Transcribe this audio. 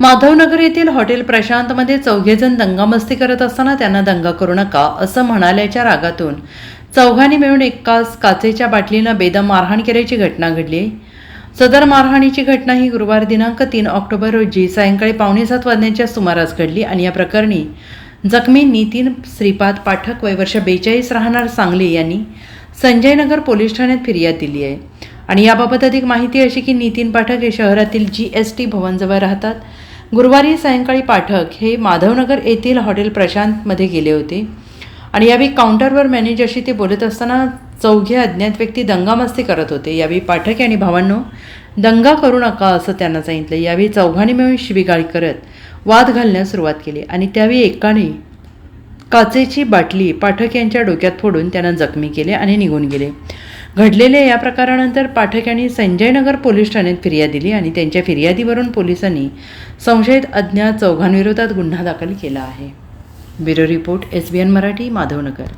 माधवनगर येथील हॉटेल प्रशांतमध्ये चौघेजण दंगामस्ती करत असताना त्यांना दंगा करू नका असं म्हणाल्याच्या रागातून. चौघांनी मिळून एकाच काचेच्या बाटलीनं बेदम मारहाण केल्याची घटना घडली. सदर मारहाणीची घटना ही गुरुवार दिनांक तीन ऑक्टोबर रोजी सायंकाळी पावणे सात वाजण्याच्या सुमारास घडली आणि या प्रकरणी जखमी नितीन श्रीपाद पाठक वय वर्ष बेचाळीस राहणार सांगली यांनी संजयनगर पोलीस ठाण्यात फिर्याद दिली आहे. आणि याबाबत अधिक माहिती अशी की नितीन पाठक हे शहरातील जी एस टी भवनजवळ राहतात. गुरुवारी सायंकाळी पाठक हे माधवनगर येथील हॉटेल प्रशांतमध्ये गेले होते. आणि यावेळी काउंटरवर मॅनेजरशी ते बोलत असताना चौघे अज्ञात व्यक्ती दंगामस्ती करत होते. यावेळी पाठक यांनी भावांनो दंगा करू नका असं त्यांना सांगितलं. यावेळी चौघांनी मिळून शिवीगाळ करत वाद घालण्यास सुरुवात केली. आणि त्यावेळी एकाने काचेची बाटली पाठक यांच्या डोक्यात फोडून त्यांना जखमी केले आणि निघून गेले. घडलेल्या या प्रकारानंतर पाठक यांनी संजयनगर पोलीस ठाण्यात फिर्याद दिली आणि त्यांच्या फिर्यादीवरून पोलिसांनी संशयित अज्ञात चौघांविरोधात गुन्हा दाखल केला आहे. Bureau report S B N Marathi Madhavnagar.